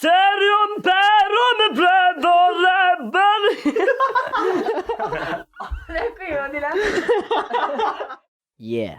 Serium perum predore ben. Ne koyuyor Dilan? Yeah.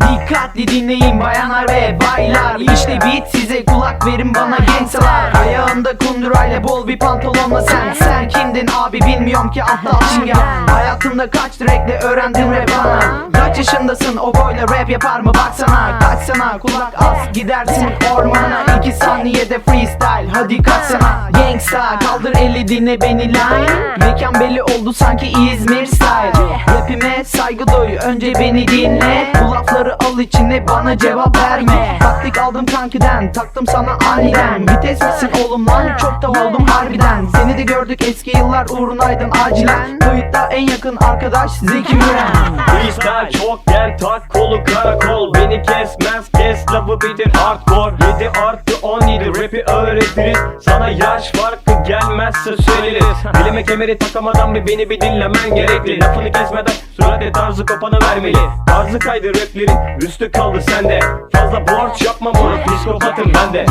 Dikkatli dinleyin bayanlar ve baylar İşte beat size kulak verin bana gençler Ayağında kundurayla bol bir pantolonla sen Sen kimdin abi bilmiyorum ki aptal çingen Hayatımda kaç trackle öğrendim rap bana yaşındasın o boyla rap yapar mı? Baksana Kaçsana kulak as gidersin ormana. İki saniyede freestyle hadi kaçsana Gangsta kaldır eli dinle beni line. Mekan belli oldu sanki İzmir style Rapime saygı duy önce beni dinle. Bu lafları al içine bana cevap verme. Taktik aldım kankiden taktım sana aniden. Vites misin oğlum lan? Çok da oldum harbiden. Seni de gördük eski yıllar uğrunaydın acilen. Kayıtta en yakın arkadaş Zeki Müren. Freestyle çok gel tak kolu karakol. Beni kesmez kes lafı bitir hardcore. 7 artı 17 rapi öğretiriz Sana yaş farkı gelmezse söyleriz Dilime kemeri takamadan bir beni bir dinlemen gerekli. Lafını kesmeden sürate tarzı kopanı vermeli. Tarzı kaydı raplerin üstü kaldı sende. Fazla borç yapma moruk psikopatım ben de.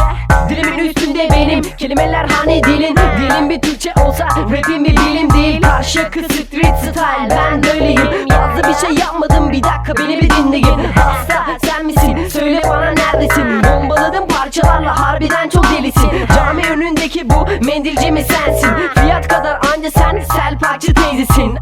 Dilimin üstünde benim kelimeler hani dilin. Dilim bir Türkçe olsa rapim bir bilim değil. Karşı street style ben böyleyim Fazla bir şey yapmadım bir dakika beni bir dinleyin Hasta sen misin? Söyle bana neredesin? Bombaladım parçalarla harbiden çok delisin Önündeki bu mendilci mi sensin? Fiyat kadar anca sen selpakçı teyzesin